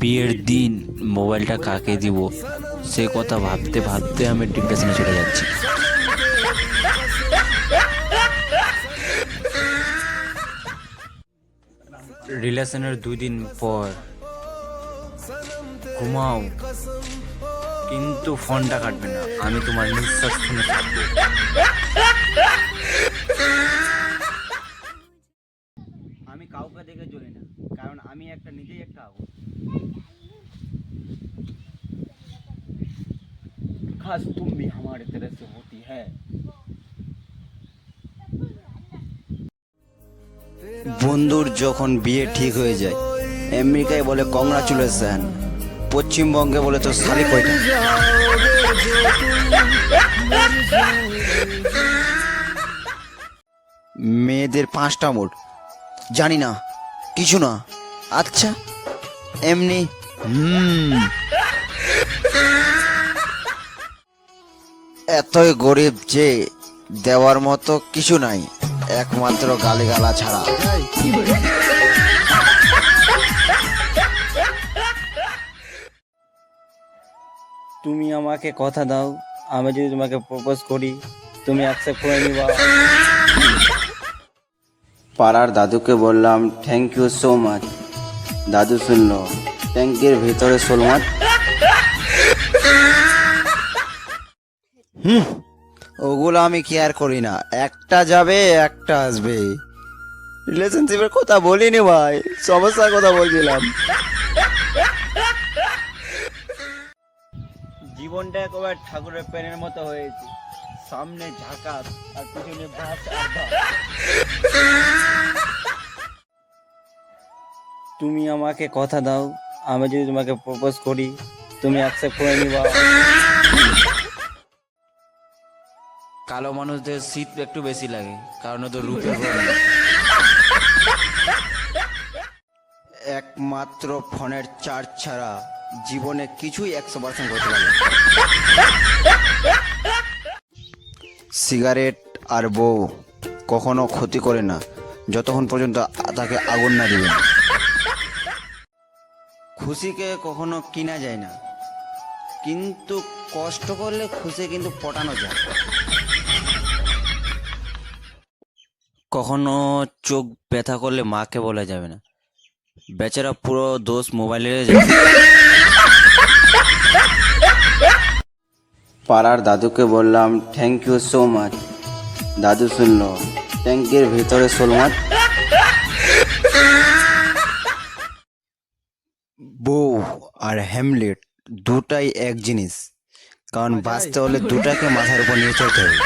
বিয়ের দিন মোবাইলটা কাকে দিব, সে কথা ভাবতে ভাবতে আমি ডিপ্রেশনে চলে যাচ্ছি। রিলেশনের দুই দিন পর ঘুমাও, কিন্তু ফোনটা কাটবে না, আমি তোমার নিঃশ্বাস শুনে থাকব আমি কাউকে দেখে জ্বলি না কারণ আমি একটা নিজেই একটা আগুন खास तुम भी हमारे तरह से होती है বন্ধুর যখন বিয়ে ঠিক হয়ে যায় আমেরিকায় বলে কংগ্রাচুলেশন পশ্চিমবঙ্গে বলে তো শালি কয়টা মেয়েদের পাঁচটা মোট জানি না কিছু না আচ্ছা এমনি হুম। এতই গরিব যে দেওয়ার মতো কিছু নাই একমাত্র গালিগালা ছাড়া। তুমি আমাকে কথা দাও আমি যদি তোমাকে প্রপোজ করি তুমি অ্যাকসেপ্ট করে নিবা। পাড়ার দাদুকে বললাম থ্যাংক ইউ সো মাচ দাদু শুনলো ট্যাঙ্কের ভিতরে শোল মাছ হুম ওগুলো আমি কেয়ার করি না। একটা যাবে একটা আসবে। রিলেশনশিপের কথা বলিনি ভাই সমস্যার কথা বলছিলাম। জীবনটা একবার ঠাকুরের প্যানের মতো হয়েছে। সামনে ঝাঁকাস আর পিছনে বাস আর তুমি আমাকে কথা দাও আমি যদি তোমাকে প্রপোজ করি তুমি অ্যাকসেপ্ট করে নিবা। কালো মানুষদের শীত একটু বেশি লাগে কারণ ওদের রূপের রং নেই। একমাত্র ফোনের চার্জ ছাড়া জীবনে কিছুই একশো পার্সেন্ট করতে পারে সিগারেট আর বউ কখনো ক্ষতি করে না যতক্ষণ পর্যন্ত তাকে আগুন না দিবে খুশিকে কখনো কিনা যায় না। কিন্তু কষ্ট করলে খুশি কিন্তু পটানো যায়। কখনো চোখ ব্যথা করলে মাকে বলা যাবে না। বেচারা পুরো দোষ মোবাইলের পাড়ার দাদুকে বললাম থ্যাংক ইউ সো মাচ দাদু শুনলো ট্যাঙ্কের ভিতরে শোল মাছ? বউ আর হ্যামলেট দুটাই এক জিনিস। কারণ বাঁচতে হলে দুটাকে মাথার উপর নিয়ে চলতে হবে।